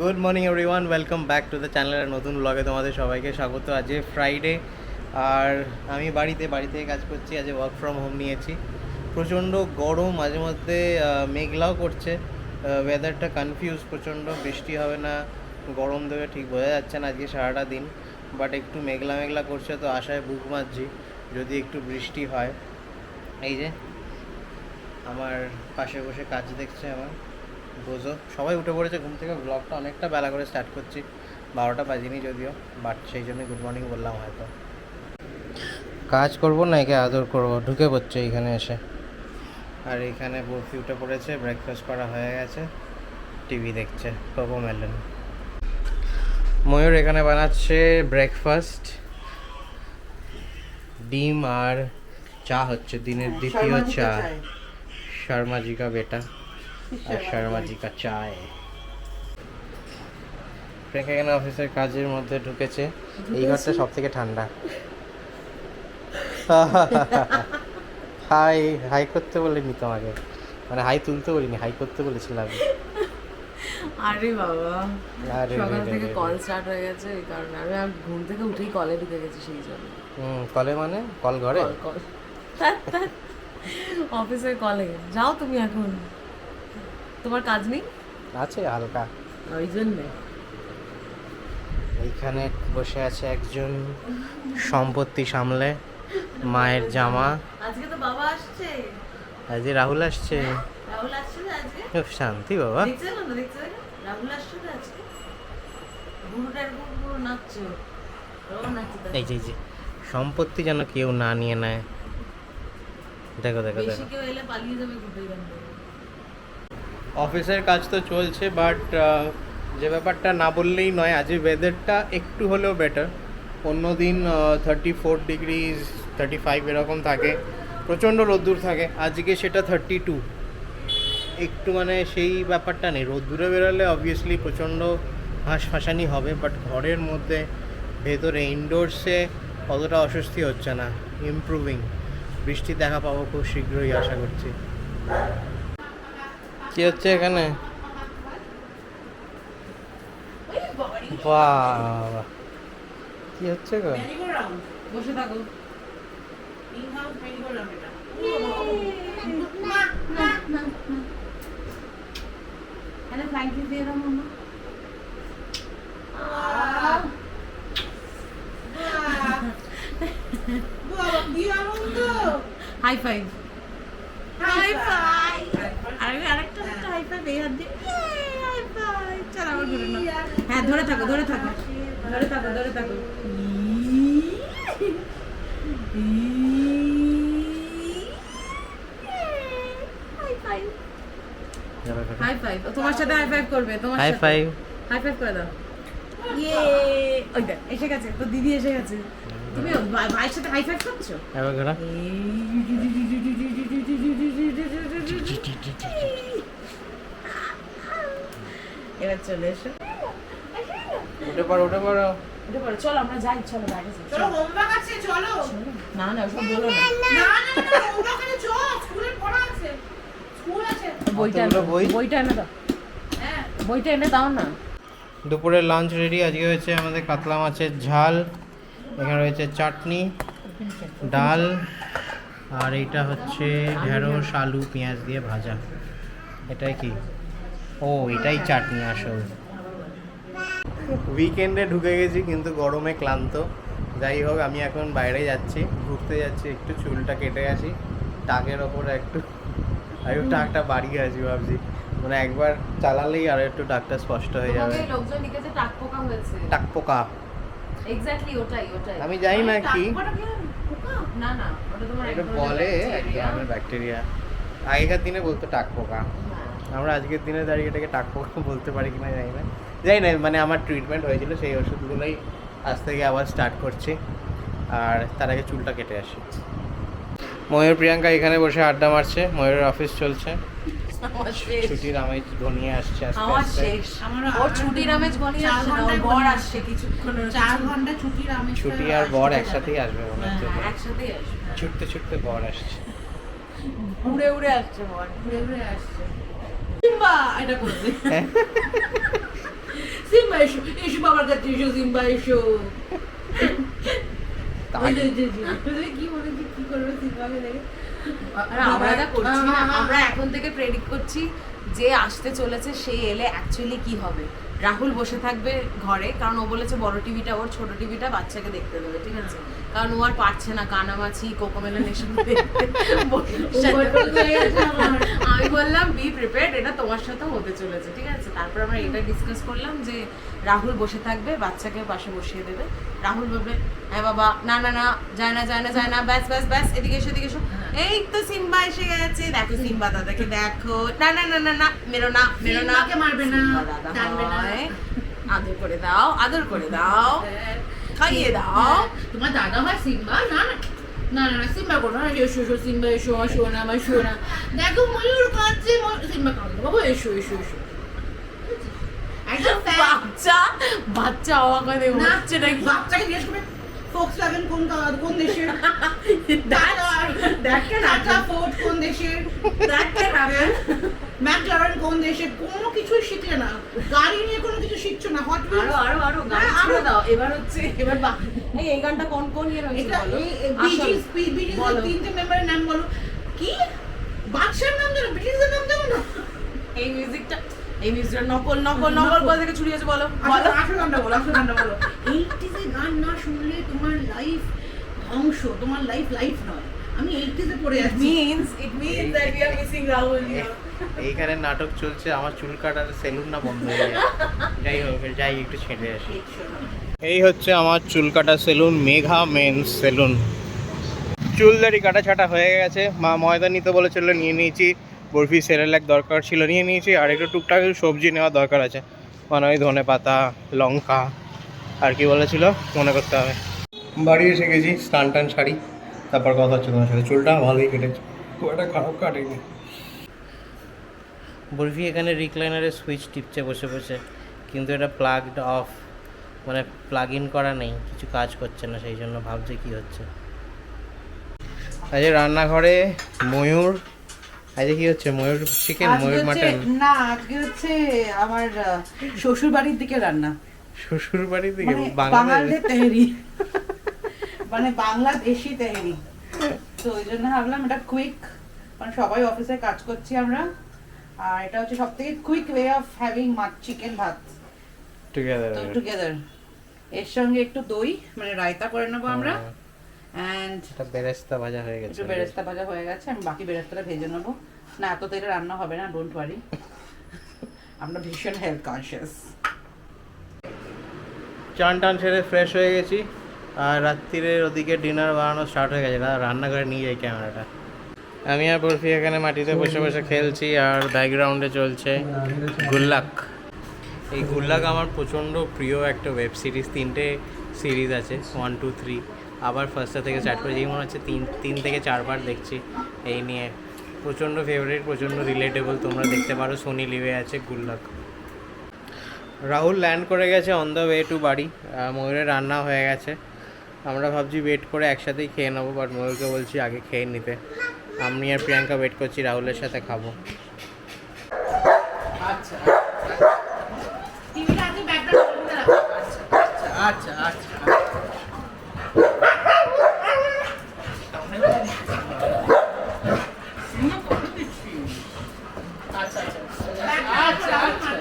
Good morning everyone welcome back to the চ্যানেলের নতুন ব্লগে তোমাদের সবাইকে স্বাগত। আজ ফ্রাইডে আর আমি বাড়িতে বাড়ি থেকে কাজ করছি, আজ ওয়ার্ক ফ্রম হোম নিয়েছি। প্রচণ্ড গরম, মাঝে মধ্যে মেঘলাও করছে। ওয়েদারটা কনফিউজ প্রচণ্ড বৃষ্টি হবে না, গরম দেবে ঠিক বোঝা যাচ্ছে না আজকে সারাটা দিন। বাট একটু মেঘলা মেঘলা করছে তো আশায় বুক মারছি যদি একটু বৃষ্টি হয়। এই যে, আমার পাশে বসে কাজ দেখছে আমার। বোঝো। সবাই উঠে পড়েছে ঘুম থেকে ব্লগটা অনেকটা বেলা করে স্টার্ট করছি। বারোটা বাজিনি যদিও বাট সেই জন্য গুড মর্নিং বললাম হয়তো। কাজ করব না একে আদর করব। ঢুকে পড়ছে এইখানে এসে। আর এইখানে বরফি উঠে পড়েছে ব্রেকফাস্ট করা হয়ে গেছে। টিভি দেখছে কোকো মেলন। ময়ূর এখানে বানাচ্ছে ব্রেকফাস্ট ডিম আর চা হচ্ছে দিনের দ্বিতীয় চা। শর্মা জি কা বেটা। আর শর্মা জি কা চায়। প্রিয়াঙ্কা এখানে অফিসের কাজের মধ্যে ঢুকেছে। এই ঘরটা সব থেকে ঠান্ডা। হাই হাই করতে বলিনি তোমাকে। মানে হাই তুলতে বলিনি হাই করতে বলেছিলাম। আরে বাবা আরে সকাল থেকে কল স্টার্ট হয়ে গেছে এই কারণে। আমি আর ঘুম থেকে উঠেই কলে ঢুকে গেছি সেই জন্য। হুম কলে মানে? কল ঘরে? অফিসের কলে যাও তুমি এখন। তোমার কাজ নেই? আছে হালকা। ওই জন্যে এইখানে বসে আছে একজন সম্পত্তি সামলে মায়ের জামা। আজকে তো বাবা আসছে। আজকে রাহুল আসছে। রাহুল আসছে আজকে? উফ, শান্তি বাবা। দেখছে না দেখছে রাহুল আসছে আজকে? গুরুটা এরকম পুরো নাচছে। এই যে যে সম্পত্তি যেন কেউ না নিয়ে নেয়। দেখো দেখো দেখো। কেউ এলে পালিয়ে যাবে অফিসের কাজ তো চলছে বাট যে ব্যাপারটা না বললেই নয়, আজ ওয়েদারটা একটু হলেও বেটার অন্য দিন thirty four degrees thirty five এরকম থাকে। প্রচণ্ড রোদ্দুর থাকে। আজকে সেটা থার্টি টু একটু মানে সেই ব্যাপারটা নেই। রোদ্দুরে বেরোলে অবভিয়াসলি প্রচণ্ড হাঁসফাঁসানি হবে বাট ঘরের মধ্যে, ভেতরে ইনডোরসে অতটা অস্বস্তি হচ্ছে না। ইমপ্রুভিং বৃষ্টি দেখা পাবো খুব শীঘ্রই, আশা করছি। কি হচ্ছে এখানে? বাবা। কি হচ্ছে গো? বসে থাকো হাই ফাইভ হাই ফাইভ আরে আরেকটা একটা হাই ফাইভ এই হাত দিয়ে। হাই ফাইভ চল আবার ধরে নাও। হ্যাঁ ধরে থাকো ধরে থাকো। ধরে থাকো ধরে থাকো। হাই ফাইভ তোমার সাথে হাই ফাইভ করবে তোমার হাই সাথে। ফাইভ হাই ফাইভ করে দাও। ইয়ে ওই দেখ এসে গেছে তো দিদি এসে গেছে। তুমি ভাইয়ের সাথে হাই ফাইভ করছ এবার এবার চলে এসো। উঠে পড়ো উঠে পড়ো। উঠে পড়ো চলো আমরা যাই চলো বাইরে যাই চলো হোমওয়ার্ক আছে চলো। না না ওসব বলো না। না না না হোমওয়ার্ক আছে চল স্কুলে পড়া আছে। স্কুল আছে। বইটা এনে- বই? বইটা এনে দাও। হ্যাঁ। বইটা এনে দাও না। দুপুরের লাঞ্চ রেডি আজকে হয়েছে আমাদের কাতলা মাছের ঝাল। এখানে রয়েছে চাটনি ডাল আর এইটা হচ্ছে ঢেঁড়স আলু পেঁয়াজ দিয়ে ভাজা। এটাই কি? ও এটাই চাটনি আসল। উইকেন্ডে ঢুকে গেছি কিন্তু গরমে ক্লান্ত। যাই হোক আমি এখন বাইরে যাচ্ছি ঘুরতে যাচ্ছি একটু চুলটা কেটে আসি টাকের ওপরে একটু আমি টাকটা বাড়িয়ে আছি ভাবছি। মানে একবার চালালেই আর একটু টাকটা স্পষ্ট হয়ে যাবে। টাক পোকা। এক্স্যাক্টলি ওটাই ওটাই। আমি জানি না কি। টাকপাটা না না ওটা তোমার এটা বলে এক। ধরনের ব্যাকটেরিয়া। আগেকার দিনে বলতো টাক পোকা। হ্যাঁ। আমরা আজকের দিনে দাঁড়িয়ে এটাকে টাক পোকা বলতে পারি কিনা জানি না। জানি না মানে আমার ট্রিটমেন্ট হয়েছিল সেই ওষুধগুলোই আজ থেকে আবার স্টার্ট করছি। আর তার আগে চুলটা কেটে আসি। ময়ূর প্রিয়াঙ্কা এখানে বসে আড্ডা মারছে ময়ূরের অফিস চলছে। ছুটির আমেজ ঘনিয়ে আসছে আমার শেষ। ওর ছুটির আমেজ গনিয়ে আসছে না ওর বর আসছে কিছুক্ষণ চার ঘণ্টা ছুটির আমি ছুটি আর বর একসাথেই আসবে মনে হচ্ছে হ্যাঁ, একসাথেই আসবে। ছুটতে ছুটতে বর আসছে। উড়ে উড়ে আসছে বর। ঘুরে ঘুরে আসছে। কিংবা এটা করবে আমার কাছে এসো সিম্বা এসো। কি বলেছি কি করবে সিম্বাকে দেখে। আমরা করছি না আমরা এখন থেকে প্রেডিক্ট করছি যে আসতে চলেছে সে এলে অ্যাকচুয়ালি কি হবে। রাহুল বসে থাকবে ঘরে কারণ ও বলেছে বড় টিভিটা ওর ছোট টিভিটা বাচ্চাকে দেখতে দেবে ঠিক আছে? কারণ ও আর পারছে না কানামাছি কোকোমেলন এসব হয়ে। আমি বললাম বি প্রিপেয়ার্ড এটা তোমার সাথে হতে চলেছে ঠিক আছে? তারপর আমরা এটা ডিসকাস করলাম যে রাহুল বসে থাকবে বাচ্চাকে পাশে বসিয়ে দেবে। রাহুল বলবে হ্যাঁ বাবা না না না যায় না যায় না যায় না ব্যাস ব্যাস ব্যাস এদিকে এসো এদিকে এসো। এই তো সিম্বা এসে গেছে। দেখো সিম্বা দাদাকে দেখো। না না না না না মেরো না মেরো না। মারবে না। হয়। আদর করে দাও আদর করে দাও। খাইয়ে দাও। তোমার দাদা হয় সিম্বা? না না না না না সিম্বা করো। না এসো এসো সিম্বা এসো আমার শোনা আমার শোনা দেখো ময়ূর কাঁদছে সিম্বা কাঁদছে বাবা এসো এসো এসো। একদম বাচ্চা বাচ্চা অবাক হয়ে নাকি? বাচ্চাকে জিজ্ঞেস Volkswagen কোন কোন দেশের টাটা ফোর্ড কোন দেশের ম্যাকলারেন কোন দেশের কোনো কিছুই শিখলে না। গাড়ি নিয়ে কোনো কিছু শিখছো না? হট আরও আরও আরও হ্যাঁ, আরো- দাও। এবার হচ্ছে এবার বা- এই গানটা কোন কোন ইয়ে রয়েছে বলো? এই বিজিস বিজিস তিনটে মেম্বারের নাম বলো। কি? বাদশার নাম জানো ব্রিটিশদের নাম জানো না? এই মিউজিকটা এই মিউজিকটা নকল নকল নকল কোথা থেকে চুরি হয়েছে বলো বলো। আসল আসল গানটা বলো আসল গানটা বলো। এইটিজে গান না শুনলে তোমার লাইফ ধ্বংস তোমার লাইফ লাইফ নয়। আমি এইটিজে পড়ে যাচ্ছি means it means that we are missing Rahul এইখানে নাটক চলছে আমার চুল কাটার সেলুন না বন্ধ হয়ে যায় যাই হোক যাই একটু ছেড়ে আসি। এই হচ্ছে আমার চুল কাটা সেলুন মেঘা মেন্স সেলুন চুল দাড়ি কাটা ছাটা হয়ে গেছে। মা ময়দা নিতে বলেছিল নিয়ে নিয়েছি। বরফি সেরেলাক দরকার ছিল নিয়ে নিয়েছি। আর একটু টুকটাক সবজি নেওয়া দরকার আছে। মানে ওই ধনে পাতা লঙ্কা আর কি বলেছিল? মনে করতে হবে। বাড়ি এসে গেছি স্নান টান শাড়ি তারপর কথা হচ্ছে তোমার সাথে। চুলটা ভালোই কেটেছে। খুব একটা খারাপ কাটেনি। বরফি এখানে রিক্লাইনারে সুইচ টিপছে বসে বসে। কিন্তু এটা প্লাগড অফ মানে প্লাগ ইন করা নেই। কিছু কাজ করছে না সেই জন্য ভাবছে কি হচ্ছে। আজকে রান্নাঘরে ময়ূর আজকে কি হচ্ছে ময়ূর চিকেন ময়ূর মাটন না আজকে হচ্ছে আমার শ্বশুর বাড়ির দিকে রান্না। শ্বশুর বাড়ি থেকে মানে বাঙালদের তেহেরি। মানে বাংলাদেশি তেহেরি। তো ওই জন্য ভাবলাম এটা কুইক মানে সবাই অফিসে কাজ করছি আমরা। আর এটা হচ্ছে সব থেকে কুইক ওয়ে অফ হ্যাভিং মাছ চিকেন ভাত টুগেদার টুগেদার এর সঙ্গে একটু দই মানে রায়তা করে নেব আমরা। অ্যান্ড এটা বেরেস্তা ভাজা হয়ে গেছে একটু বেরেস্তা ভাজা হয়ে গেছে আমি বাকি বেরেস্তাটা ভেজে নেব। না এত তেলে রান্না হবে না ডোন্ট ওয়ারি আমরা ভীষণ হেলথ কনসিয়াস চান টান সেরে ফ্রেশ হয়ে গেছি আর রাত্রিরের ওদিকে ডিনার বানানো স্টার্ট হয়ে গেছে। রান্নাঘরে নিয়ে যাই ক্যামেরাটা আমি আর বরফি এখানে মাটিতে বসে বসে খেলছি আর ব্যাকগ্রাউন্ডে চলছে গুল্লাক। এই গুল্লাক আমার প্রচণ্ড প্রিয় একটা ওয়েব সিরিজ তিনটে সিরিজ আছে ওয়ান টু থ্রি আবার ফার্স্টটা থেকে স্টার্ট করেছি। মনে হচ্ছে তিন তিন থেকে চারবার দেখছি এই নিয়ে। প্রচণ্ড ফেভারিট প্রচণ্ড রিলেটেবল তোমরা দেখতে পারো। সোনি লিভে আছে গুল্লাক রাহুল ল্যান্ড করে গেছে অন দ্য ওয়ে টু বাড়ি। ময়ূরের রান্না হয়ে গেছে। আমরা ভাবছি ওয়েট করে একসাথেই খেয়ে নেব বাট ময়ূরকে বলছি আগে খেয়ে নিতে। আমি আর প্রিয়াঙ্কা ওয়েট করছি, রাহুলের সাথে খাব আচ্ছা টিভিটা আজকে ব্যাকগ্রাউন্ড রাখো আচ্ছা আচ্ছা আচ্ছা আচ্ছা আচ্ছা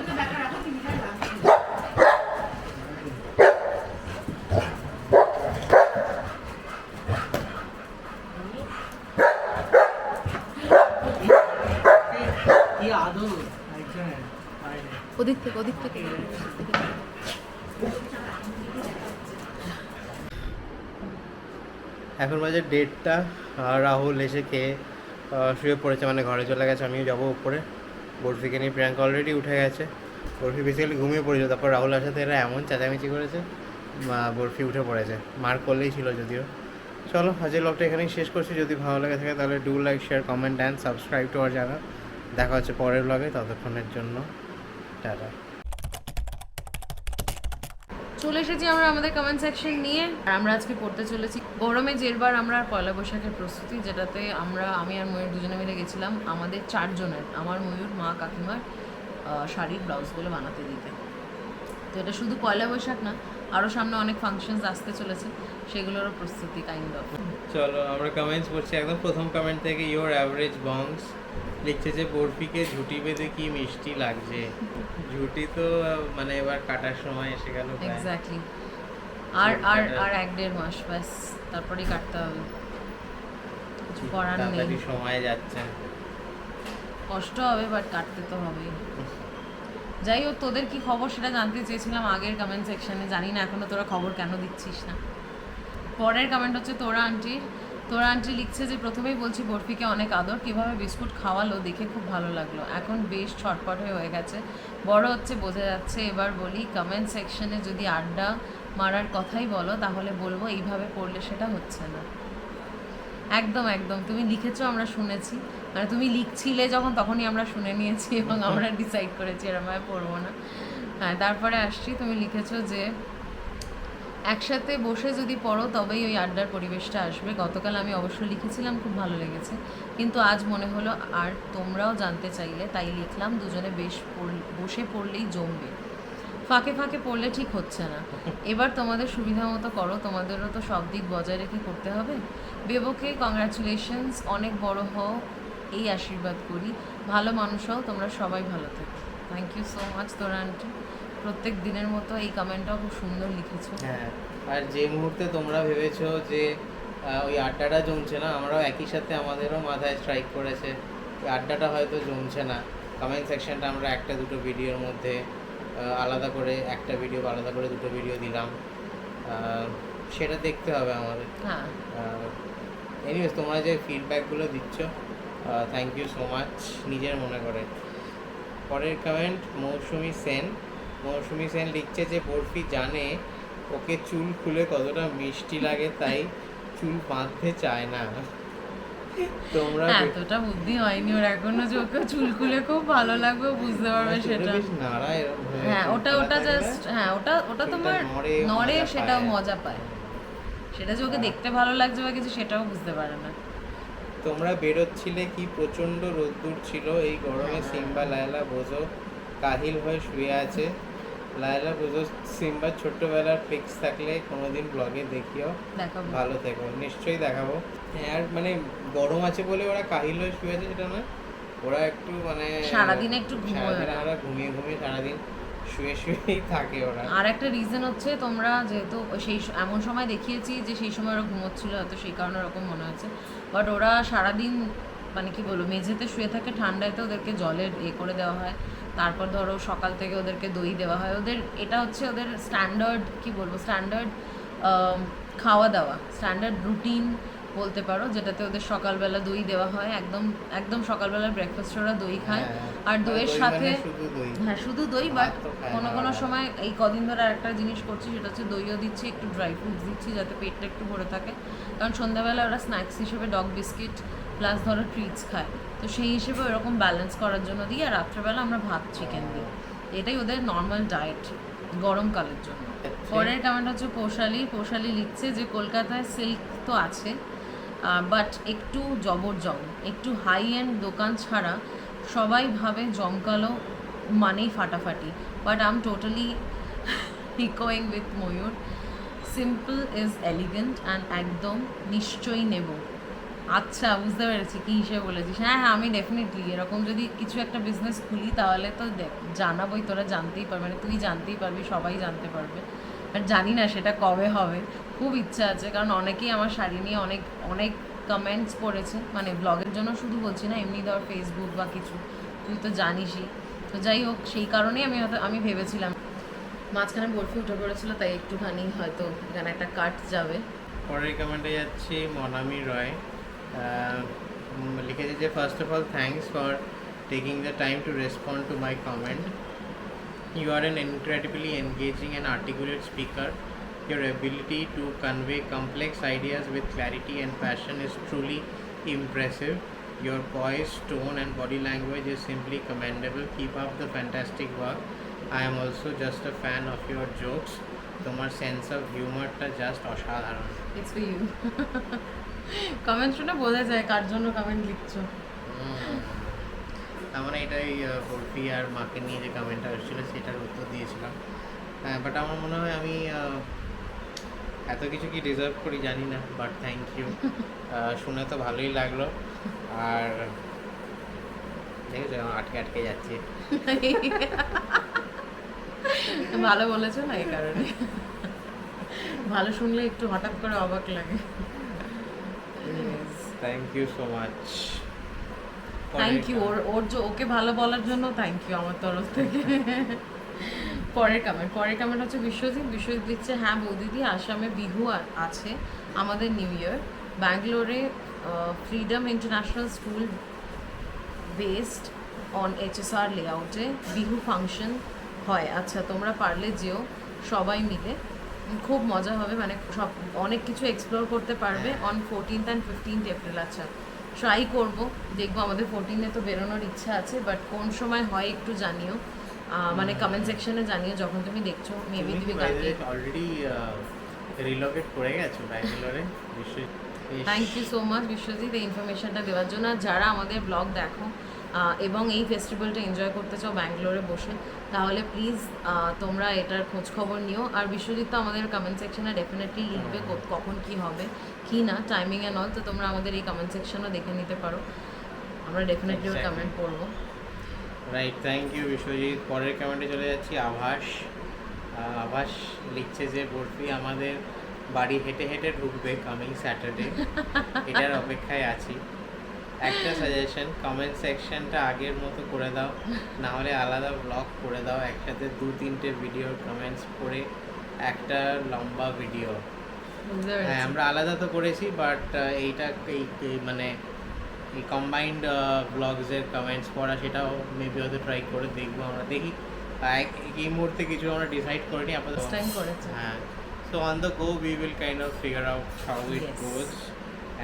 ওদিক থেকে ওদিক থেকে এখন বাজে ডেটটা রাহুল এসে খেয়ে শুয়ে পড়েছে মানে ঘরে চলে গেছে, আমিও যাব উপরে। বরফিকে নিয়ে প্রিয়াঙ্কা অলরেডি উঠে গেছে। বরফি বেসিক্যালি ঘুমিয়ে পড়েছিল, তারপর রাহুলের সাথে এরা এমন চেঁচামেচি করেছে বরফি উঠে পড়েছে। মার করলেই ছিল যদিও। চলো, আজকের ব্লগটা এখানেই শেষ করছি। যদি ভালো লাগে থাকে, তাহলে do like share comment and subscribe to our channel দেখা হচ্ছে পরের ব্লগে ততক্ষণের জন্য, টাটা। চলে এসেছি আমরা আমাদের কমেন্ট সেকশন নিয়ে। আর আমরা আজকে পড়তে চলেছি গরমে জেরবার আমরা পয়লা বৈশাখের প্রস্তুতি, যেটাতে আমরা, আমি আর ময়ূর দুজনে মিলে গেছিলাম আমাদের চারজনের, আমার ময়ূর, মা, কাকিমার শাড়ির ব্লাউজগুলো বানাতে দিতে। তো এটা শুধু পয়লা বৈশাখ না আরও সামনে অনেক ফাংশনস আসতে চলেছে, সেগুলোরও প্রস্তুতি কাইন্ড অফ চলো, আমরা কমেন্টস পড়ছি। একদম প্রথম কমেন্ট থেকে ইওর অ্যাভারেজ বংস লিখছে যে, বরফিকে ঝুটি বেঁধে কি মিষ্টি লাগছে? ঝুটি তো মানে এবার কাটার সময় এসে গেল এক্স্যাক্টলি আর আর আর এক দেড় মাস ব্যাস তারপরেই কাটতে হবে। কিছু করার নেই। সময় যাচ্ছে। কষ্ট হবে বাট কাটতে তো হবেই। যাই হোক তোদের কি খবর সেটা জানতে চেয়েছিলাম আগের কমেন্ট সেকশনে জানি না এখনও তোরা খবর কেন দিচ্ছিস না। পরের কমেন্ট হচ্ছে তোরা আন্টির তোরা আন্টি লিখছে যে, প্রথমেই বলছি বরফিকে অনেক আদর, কীভাবে বিস্কুট খাওয়ালো দেখে খুব ভালো লাগল। এখন বেশ ছটপট হয়ে গেছে। বড় হচ্ছে, বোঝা যাচ্ছে। এবার বলি কমেন্ট সেকশনে যদি আড্ডা মারার কথাই বলো, তাহলে বলব এইভাবে পড়লে সেটা হচ্ছে না। একদম একদম। তুমি লিখেছো, আমরা শুনেছি। মানে তুমি লিখছিলে যখন, তখনই আমরা শুনে নিয়েছি এবং আমরা ডিসাইড করেছি এরমভাবে পড়ব না। হ্যাঁ তারপরে আসছি। তুমি লিখেছো যে একসাথে বসে যদি পড়ো, তবেই ওই আড্ডার পরিবেশটা আসবে। গতকাল আমি অবশ্য লিখেছিলাম, খুব ভালো লেগেছে। কিন্তু আজ মনে হলো, আর তোমরাও জানতে চাইলে তাই লিখলাম, দুজনে বেশ বসে পড়লেই জমবে। ফাঁকে ফাঁকে পড়লে ঠিক হচ্ছে না। এবার তোমাদের সুবিধা মতো করো, তোমাদেরও তো সব দিক বজায় রেখে করতে হবে। বেবকে কংগ্রাচুলেশনস অনেক বড় হও, এই আশীর্বাদ করি। ভালো মানুষ হও, তোমরা সবাই ভালো থাকো। থ্যাংক ইউ সো মাচ তোরা আন্টি প্রত্যেক দিনের মতো এই কমেন্টটাও খুব সুন্দর লিখেছো। হ্যাঁ আর যে মুহূর্তে তোমরা ভেবেছো যে ওই আড্ডাটা জমছে না আমরাও একই সাথে আমাদেরও মাথায় স্ট্রাইক করেছে ওই আড্ডাটা হয়তো জমছে না। কমেন্ট সেকশনটা আমরা একটা দুটো ভিডিওর মধ্যে আলাদা করে একটা ভিডিও আলাদা করে দুটো ভিডিও দিলাম। সেটা দেখতে হবে আমাদের। হ্যাঁ। এনিওয়েজ তোমরা যে ফিডব্যাকগুলো দিচ্ছ থ্যাংক ইউ সো মাচ নিজের মনে করে। পরের কমেন্ট মৌসুমি সেন। মৌসুমি সেন লিখছে যে বরফি জানে ওকে চুল খুলে কতটা মিষ্টি লাগে তাই চুল বাঁধতে চায় না। তোমরা হ্যাঁ এতটা বুদ্ধি হয়নি ওর এখনও যে ওকে চুল খুলে খুব ভালো লাগবে বুঝতে পারবে সেটা। নাড়ায় হ্যাঁ ওটা ওটা জাস্ট হ্যাঁ ওটা ওটা তোমার নড়ে, সেটাও মজা পায়। সেটা যে ওকে হ্যাঁ। দেখতে ভালো লাগছে বা কিছু সেটাও বুঝতে পারে না। তোমরা বেরোচ্ছিলে কি প্রচণ্ড রোদ্দুর ছিল এই গরমে হ্যাঁ। সিম্বা লায়লা বোঝো কাহিল হয়ে শুয়ে আছে। লায়লা বোঝো সিম্বার ছোট্টবেলার ফিক্স থাকলে কোনোদিন ব্লগে দেখিও। দেখাবো। ভালো থেকো নিশ্চয়ই দেখাবো। হ্যাঁ আর মানে গরম আছে বলে ওরা কাহিল হয়ে শুয়ে আছে সেটা না ওরা একটু মানে সারাদিন একটু ঘুমোয়। ওরা। ঘুমিয়ে ঘুমিয়ে সারাদিন শুয়ে শুয়েই থাকে ওরা। আর একটা রিজন হচ্ছে তোমরা যেহেতু সেই এমন সময় দেখিয়েছি যে সেই সময় ওরা ঘুমোচ্ছিল হয়তো সেই কারণে ওরকম মনে হচ্ছে। বাট ওরা সারাদিন মানে কি বলব মেঝেতে শুয়ে থাকে ঠান্ডায় তো ওদেরকে জলের এ করে দেওয়া হয়। তারপর ধরো সকাল থেকে ওদেরকে দই দেওয়া হয়। ওদের এটা হচ্ছে ওদের স্ট্যান্ডার্ড কি বলব স্ট্যান্ডার্ড খাওয়া দাওয়া। স্ট্যান্ডার্ড রুটিন বলতে পারো যেটাতে ওদের সকালবেলা দই দেওয়া হয়। একদম একদম সকালবেলার ব্রেকফাস্ট ওরা দই খায়। হ্যাঁ, আর দইয়ের সাথে মানে দই। হ্যাঁ শুধু দই বাট কোনো কোনো সময় এই কদিন ধরে আরেকটা জিনিস করছি সেটা হচ্ছে দইও দিচ্ছি একটু ড্রাই ফ্রুটস দিচ্ছি যাতে পেটটা একটু ভরে থাকে। কারণ সন্ধ্যাবেলা ওরা স্ন্যাক্স হিসেবে ডগ বিস্কিট প্লাস ধরো ট্রিটস খায়। তো সেই হিসেবে ওরকম ব্যালেন্স করার জন্য দিই। আর রাত্রেবেলা আমরা ভাত চিকেন দিই। এটাই ওদের নর্মাল ডায়েট গরমকালের জন্য। পরের কমেন্ট হচ্ছে পোশালি পৌশালি লিখছে যে কলকাতায় সিল্ক তো আছে বাট একটু জবরজং একটু হাই এন্ড দোকান ছাড়া সবাই ভাবে জমকালো মানেই ফাটাফাটি। বাট আম টোটালি ইকোয়িং with Mayur. Simple is elegant and একদম নিশ্চয়ই নেব। আচ্ছা বুঝতে পেরেছি, কী হিসেবে বলেছিস? হ্যাঁ হ্যাঁ আমি ডেফিনেটলি এরকম যদি কিছু একটা বিজনেস খুলি, তাহলে তো জানাবোই, তোরা জানতেই পারবে মানে তুই জানতেই পারবি, সবাই জানতে পারবে। আর জানি না সেটা কবে হবে, খুব ইচ্ছা আছে, কারণ অনেকেই আমার শাড়ি নিয়ে অনেক অনেক কমেন্টস করেছে মানে ব্লগের জন্য শুধু বলছি না, এমনি ধর ফেসবুক বা কিছু, তুই তো জানিসই। তো যাই হোক, সেই কারণেই আমি হয়তো, আমি ভেবেছিলাম। মাঝখানে বরফি উঠে পড়েছিল, তাই একটুখানি হয়তো এখানে একটা কাট যাবে। পরের কমেন্টে যাচ্ছি, মনামি রয়। লিখেছে যে first of all thanks for taking the time to respond to my comment You are an incredibly engaging and articulate speaker. Your ability to convey complex ideas with clarity and passion is truly impressive. Your voice, tone, and body language is simply commendable. Keep up the fantastic work. I am also just a fan of your jokes. তোমার sense of হিউমারটা just অসাধারণ it's for you comment শুনে বোঝা যায় কার জন্য comment লিখছো। তার মানে এটাই আহ, আর মাকে নিয়ে যে কমেন্টটা এসেছিল সেটার উত্তর দিয়েছিলাম। হ্যাঁ বাট আমার মনে হয় আমি এত কিছু কি ডিজার্ভ করি জানি না বাট থ্যাংক ইউ শুনে তো ভালোই লাগল। আর দেখেছ আটকে আটকে যাচ্ছে। ভালো বলেছ না এই কারণে? ভালো শুনলে একটু হঠাৎ করে অবাক লাগে। Thank you so much thank you ওর ওর যে ওকে ভালো বলার জন্য থ্যাংক ইউ আমার তরফ থেকে। পরের কামেন্ট পরের কামেন্ট হচ্ছে বিশ্বজিৎ। বিশ্বজিৎ দিচ্ছে হ্যাঁ বৌদিদি আসামে বিহু আছে আমাদের নিউ ইয়ার ব্যাঙ্গালোরে freedom international school based on HSR লেআউটে Bihu function হয়। আচ্ছা তোমরা পারলে যেও সবাই মিলে। খুব মজা হবে মানে সব অনেক কিছু এক্সপ্লোর করতে পারবে on fourteenth and fifteenth April আচ্ছা ট্রাই করব দেখব আমাদের ফোরটিনে তো বেরোনোর ইচ্ছা আছে বাট কোন সময় হয় একটু জানিও। মানে কমেন্ট সেকশনে জানিও যখন তুমি দেখছ মেবি তুমি কালকে অলরেডি রিলোকেট করে গেছো ব্যাঙ্গালোরে? Thank you so much Biswajit এই ইনফরমেশনটা দেওয়ার জন্য। যারা আমাদের ব্লগ দেখো এবং এই ফেস্টিভ্যালটা এনজয় করতে চাও ব্যাঙ্গালোরে বসে তাহলে প্লিজ তোমরা এটার খোঁজ খবর নিও। আর বিশ্বজিৎ তো আমাদের কমেন্ট সেকশনে ডেফিনেটলি লিখবে কখন কি হবে কি না টাইমিং অ্যান্ড অল তো তোমরা আমাদের এই কমেন্ট সেকশনও দেখে নিতে পারো। আমরা ডেফিনেটলি. কমেন্ট করব। Right thank you Biswajit. পরের কমেন্টে চলে যাচ্ছি আভাস। আভাস লিখছে যে বরফি আমাদের বাড়ি হেঁটে হেঁটে ঢুকবে কামিং স্যাটারডে এটার অপেক্ষায় আছি। একটা সাজেশন কমেন্ট সেকশনটা আগের মতো করে দাও। না হলে আলাদা ব্লগ করে দাও একসাথে দু তিনটে ভিডিও কমেন্টস করে একটা লম্বা ভিডিও হ্যাঁ আমরা আলাদা তো করেছি বাট এইটা এই মানে এই কম্বাইন্ড ব্লগসের কমেন্টস পড়া সেটাও মেবি হয়তো ট্রাই করে দেখব আমরা। দেখি। এই মুহূর্তে কিছু আমরা ডিসাইড করিনি আপাতত। হ্যাঁ। So on the go we will kind of figure out how it goes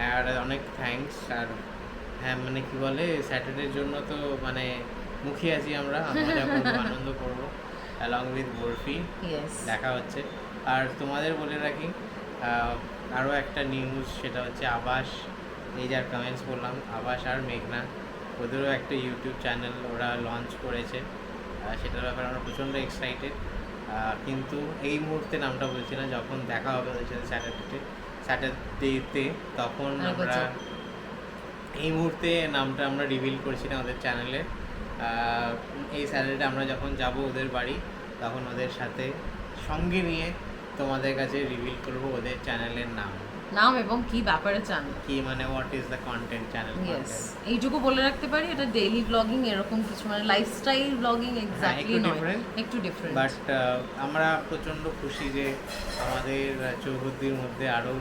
আর অনেক থ্যাঙ্কস আর হ্যাঁ মানে কি বলে স্যাটারডের জন্য তো মানে মুখে আছি আমরা মজা করব আনন্দ করব অ্যালং উইথ বরফি। দেখা হচ্ছে। আর তোমাদের বলে রাখি আরও একটা নিউজ সেটা হচ্ছে আবাস। এই যার কমেন্টস বললাম আবাস আর মেঘনা ওদেরও একটা ইউটিউব চ্যানেল ওরা লঞ্চ করেছে। সেটার ব্যাপারে আমরা প্রচণ্ড এক্সাইটেড কিন্তু এই মুহূর্তে নামটা বলছি না যখন দেখা হবে ওদের সাথে স্যাটারডেতে স্যাটারডেতে তখন আমরা? এই মুহূর্তে নামটা আমরা রিভিল করছি না ওদের চ্যানেলে এই স্যাটারডে আমরা যখন যাব ওদের বাড়ি তখন ওদের সাথে সঙ্গে নিয়ে তোমাদের কাছে রিভিল করব ওদের চ্যানেলের নাম। নাম এবং কি ব্যাপারে চান কি মানে what is the content channel yes এইটুকু বলে রাখতে পারি এটা ডেইলি ব্লগিং এরকম কিছু মানে লাইফস্টাইল ব্লগিং এক্স্যাক্টলি নয় একটু ডিফারেন্ট বাট আমরা প্রচণ্ড খুশি যে আমাদের চৌহদ্দির মধ্যে আরও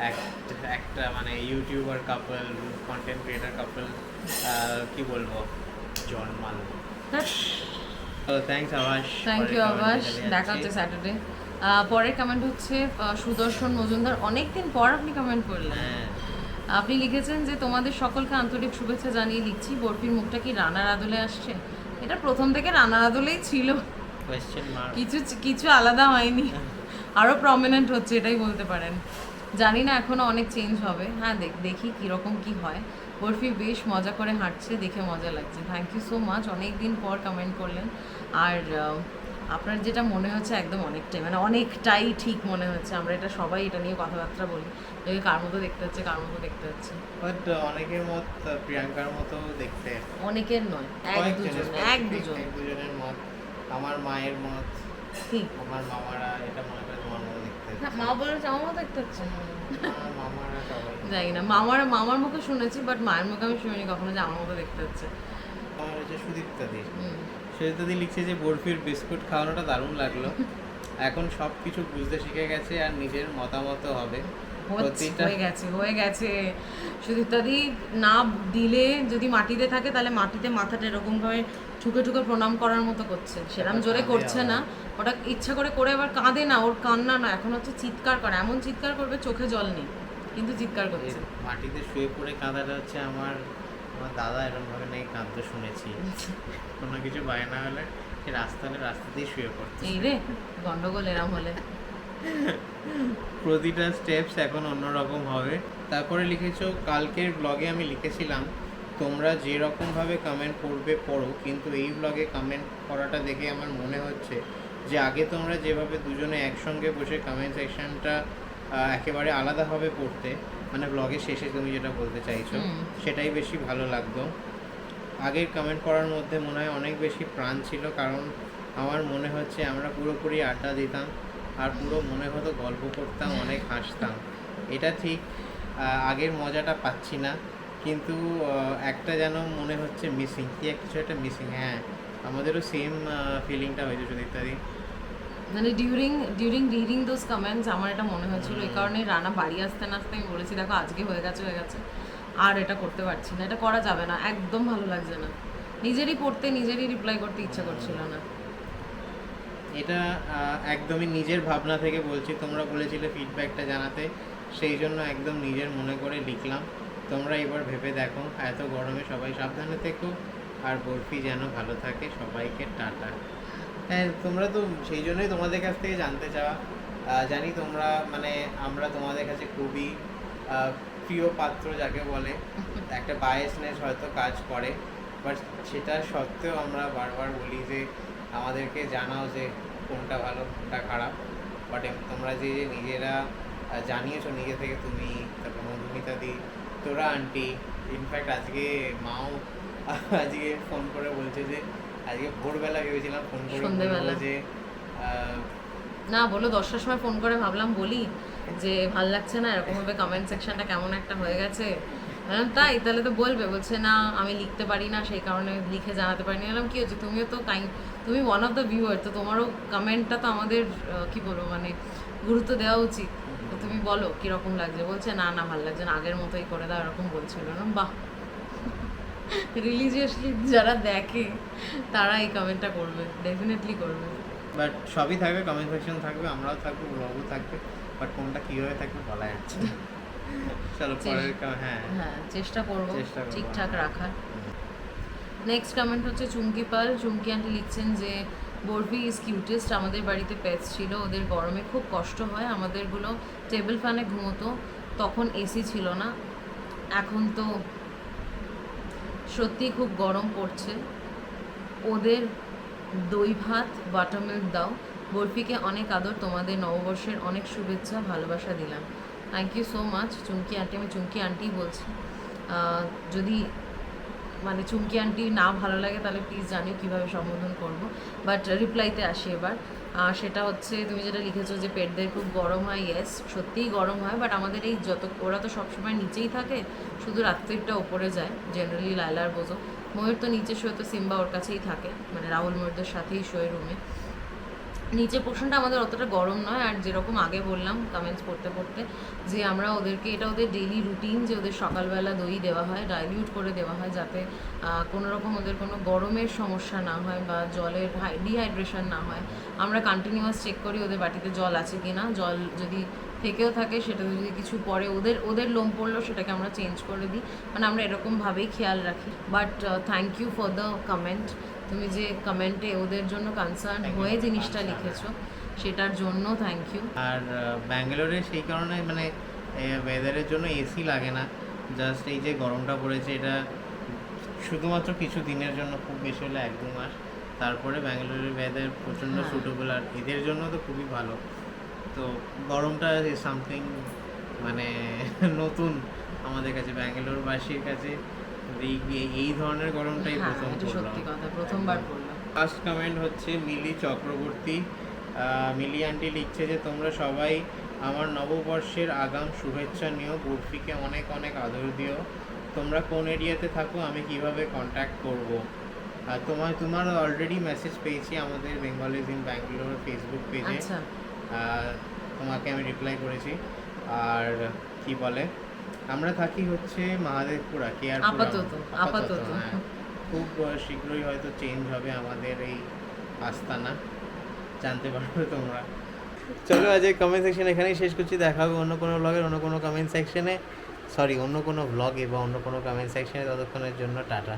একটা মানে YouTuber couple content creator couple কি বলব? জন্মালো। থ্যাংকস থ্যাংক ইউ আবাস দেখা। হচ্ছে স্যাটারডে পরের কমেন্ট হচ্ছে সুদর্শন মজুমদার। অনেকদিন পর আপনি কমেন্ট করলেন। হ্যাঁ। আপনি লিখেছেন যে তোমাদের সকলকে আন্তরিক শুভেচ্ছা জানিয়ে লিখছি বরফির মুখটা কি রানার আদলে আসছে? এটা প্রথম থেকে রানার আদলেই ছিল। কিছু কিছু আলাদা হয়নি। আরও প্রমিনেন্ট হচ্ছে এটাই বলতে পারেন। জানি না এখনও অনেক চেঞ্জ হবে। হ্যাঁ দেখ দেখি কীরকম কি হয়। বরফি বেশ মজা করে হাঁটছে দেখে মজা লাগছে। থ্যাংক ইউ সো মাচ অনেক দিন পর কমেন্ট করলেন। আর আপনার যেটা মনে হচ্ছে একদম অনেকটাই মানে অনেকটাই ঠিক মনে হচ্ছে। আমরা এটা সবাই এটা নিয়ে কথাবার্তা বলি। যে কার মতো দেখতে হচ্ছে কার মতো দেখতে হচ্ছে। বাট অনেকের মত প্রিয়াঙ্কার মতো দেখতে। অনেকের নয় এক দুজন এক দুজন। দুজনের মত। আমার মায়ের মত ঠিক আমার মামারা এটা মনে করে তোমার মতো দেখতে না, মা আমার মতো দেখতে হচ্ছে। জানি না মামার মামার মুখে শুনেছি বাট মায়ের মুখে আমি শুনিনি কখনো যে আমার মতো দেখতে হচ্ছে। আর হচ্ছে সুদীপ্তা দি হুম। সুদীপ্তা দি লিখছে যে বরফির বিস্কুট খাওয়ানোটা দারুণ লাগল। এখন সব কিছু বুঝতে শিখে গেছে আর নিজের মতামত হবে। হয়ে গেছে হয়ে গেছে। শুধু ইত্যাদি না দিলে যদি মাটিতে থাকে তাহলে মাটিতে মাথাটা এরকম ভাবে ঠুকে ঠুকে প্রণাম করার মতো করছে। সেরম জোরে করছে না। ওটা ইচ্ছা করে করে আবার কাঁদে না ওর কান্না না। এখন হচ্ছে চিৎকার করে। এমন চিৎকার করবে চোখে জল নেই। কিন্তু চিৎকার করছে। মাটিতে শুয়ে পড়ে কাঁদাটা হচ্ছে আমার আমার দাদা এরকম ভাবে নাকি কাঁদতে শুনেছি। কোনো কিছু বায়না হলে রাস্তা হলে রাস্তাতেই শুয়ে পড়তো এই রে গন্ডগোল এরম হলে। প্রতিটা স্টেপস এখন অন্যরকম হবে। তারপরে লিখেছো কালকের ব্লগে আমি লিখেছিলাম তোমরা যে রকমভাবে কমেন্ট করবে পড়ো কিন্তু এই ব্লগে কমেন্ট করাটা দেখে আমার মনে হচ্ছে যে আগে তোমরা যেভাবে দুজনে একসঙ্গে বসে কমেন্ট সেকশনটা একেবারে আলাদাভাবে পড়তে মানে ব্লগের শেষে তুমি যেটা বলতে চাইছো সেটাই বেশি ভালো লাগতো। আগের কমেন্ট করার মধ্যে মনে হয় অনেক বেশি প্রাণ ছিল কারণ আমার মনে হচ্ছে আমরা পুরোপুরি আড্ডা দিতাম আর পুরো মনে হতো গল্প করতাম অনেক হাসতাম। এটা ঠিক আগের মজাটা পাচ্ছি না কিন্তু একটা যেন মনে হচ্ছে মিসিং কি এক কিছু একটা মিসিং হ্যাঁ আমাদেরও সেম ফিলিংটা হয়েছে সুদীপ্তাদি মানে during during reading those comments আমার এটা মনে হয়েছিল এই কারণে রানা বাড়ি আসতে না আসতে আমি বলেছি দেখো আজকে হয়ে গেছে হয়ে গেছে আর এটা করতে পারছি না এটা করা যাবে না একদম ভালো লাগছে না। নিজেরই পড়তে নিজেরই রিপ্লাই করতে ইচ্ছা করছিল না। এটা একদমই নিজের ভাবনা থেকে বলছি। তোমরা বলেছিলে ফিডব্যাকটা জানাতে। সেই জন্য একদম নিজের মনে করে লিখলাম। তোমরা এবার ভেবে দেখো। এত গরমে সবাই সাবধানে থেকো। আর বরফি যেন ভালো থাকে। সবাইকে টাটা। হ্যাঁ তোমরা তো সেই জন্যই তোমাদের কাছ থেকে জানতে চাওয়া। জানি তোমরা মানে আমরা তোমাদের কাছে খুবই প্রিয় পাত্র যাকে বলে। একটা বায়াসনেস হয়তো কাজ করে। বাট সেটা সত্ত্বেও আমরা বারবার বলি যে আমাদেরকে জানাও যে কোনটা ভালো কোনটা খারাপ বাট তোমরা যে নিজেরা জানিয়েছো নিজে থেকে তুমি তারপর মধুমিতা দি তোরা আন্টি ইনফ্যাক্ট আজকে মাও আজকে ফোন করে বলছে যে আজকে ভোরবেলা ভেবেছিলাম ফোন করে। যে না বলো দশটার সময় ফোন করে ভাবলাম বলি যে ভালো লাগছে না এরকমভাবে কমেন্ট সেকশনটা কেমন একটা হয়ে গেছে তাই? তাহলে তো বলবে, বলছে, না, আমি লিখতে পারি না, সেই কারণে লিখে জানাতে পারিনি। বললাম, কি হচ্ছে তুমিও তো কাইন্ড তুমি ওয়ান অফ দ্য ভিউয়ার তো তোমারও কমেন্টটা তো আমাদের কি বলব মানে গুরুত্ব দেওয়া উচিত। তো তুমি বলো, কীরকম লাগছে? বলছে, না না, ভালো লাগছে না, আগের মতোই করে দাও। এরকম বলছিল না। বাহ! রিলিজিয়াসলি যারা দেখে, তারা এই কমেন্টটা করবে ডেফিনেটলি করবে। বাট সবই থাকবে কমেন্ট সেকশন থাকবে, আমরাও থাকব ব্লগও থাকবে বাট কোনটা কীভাবে থাকবে বলা যাচ্ছে হ্যাঁ। হ্যাঁ চেষ্টা করব। ঠিকঠাক রাখার। নেক্সট কমেন্ট হচ্ছে চুমকি পাল। চুমকি আন্টি লিখছেন যে বরফি ইজ কিউটেস্ট আমাদের বাড়িতে পেটস ছিল। ওদের গরমে খুব কষ্ট হয়। আমাদেরগুলো টেবিল ফ্যানে ঘুমোতো। তখন এসি ছিল না। এখন তো সত্যি খুব গরম পড়ছে। ওদের দই ভাত বাটার মিল্ক দাও। বরফিকে অনেক আদর। তোমাদের নববর্ষের অনেক শুভেচ্ছা ভালোবাসা দিলাম। Thank you so much Chumki aunty আমি চুমকি আন্টি বলছি। যদি মানে চুমকি আন্টি না ভালো লাগে, তাহলে প্লিজ জানিও কীভাবে সম্বোধন করব। বাট রিপ্লাইতে আসি এবার। সেটা হচ্ছে, তুমি যেটা লিখেছো যে পেটদের খুব গরম হয় ইয়েস সত্যিই গরম হয় বাট আমাদের এই যত, ওরা তো সবসময় নিচেই থাকে, শুধু রাত্রিটা ওপরে যায় জেনারেলি লাইলার বোঝো। ময়ূর তো নিচে শোয় তো সিম্বা ওর কাছেই থাকে মানে রাহুল ময়ূরদের সাথেই শোয় রুমে নিচের পোর্শনটা আমাদের অতটা গরম নয়, আর যেরকম আগে বললাম কমেন্টস পড়তে পড়তে, যে আমরা ওদেরকে, এটা ওদের ডেইলি রুটিন যে ওদের সকালবেলা দই দেওয়া হয় ডাইলিউট করে দেওয়া হয় যাতে কোনো রকম ওদের কোনো গরমের সমস্যা না হয় বা জলের ডিহাইড্রেশন না হয়। আমরা কন্টিনিউয়াস চেক করি ওদের বাটিতে জল আছে কি না জল যদি থেকেও থাকে, সেটা যদি কিছু পরে ওদের ওদের লোম পড়ল, সেটাকে আমরা চেঞ্জ করে দিই। মানে আমরা এরকমভাবেই খেয়াল রাখি। But thank you for the comment তুমি যে কমেন্টে ওদের জন্য কনসার্ন হয়ে জিনিসটা concern. লিখেছো সেটার জন্য থ্যাংক ইউ আর ব্যাঙ্গালোরে সেই কারণে মানে ওয়েদারের জন্য এসি লাগে না। জাস্ট এই যে গরমটা পড়েছে এটা শুধুমাত্র কিছু দিনের জন্য খুব বেশি হলে এক দু মাস। তারপরে ব্যাঙ্গালোরের ওয়েদার প্রচণ্ড হ্যাঁ। সুটেবল আর এদের জন্য তো খুবই ভালো। তো গরমটা সামথিং মানে নতুন আমাদের কাছে ব্যাঙ্গালোরবাসীর কাছে। এই এই ধরনের গরমটাই হ্যাঁ প্রথম সত্যি কথা প্রথমবার পড়লাম। ফার্স্ট কমেন্ট হচ্ছে মিলি চক্রবর্তী। মিলি আন্টি লিখছে যে তোমরা সবাই আমার নববর্ষের আগাম শুভেচ্ছা নিও। বরফিকে অনেক অনেক আদর দিও। তোমরা কোন এরিয়াতে থাকো আমি কীভাবে কন্ট্যাক্ট করব? আর তোমার তোমার অলরেডি মেসেজ পেয়েছি আমাদের বেঙ্গলিজ ইন ব্যাঙ্গালোর ফেসবুক পেজে তোমাকে আমি রিপ্লাই করেছি। আর কি বলে? আমরা থাকি হচ্ছে মহাদেবপুরা কেয়ারপুরা আপাতত, আপাতত। হ্যাঁ। খুব শীঘ্রই হয়তো চেঞ্জ হবে আমাদের এই আস্তানা। জানতে পারবে তোমরা। চলো আজ কমেন্ট সেকশন এখানেই শেষ করছি। দেখা হবে অন্য কোনো ব্লগের অন্য কোনো কমেন্ট সেকশনে সরি অন্য কোনো ব্লগে বা অন্য কোনো কমেন্ট সেকশনে ততক্ষণের জন্য টাটা।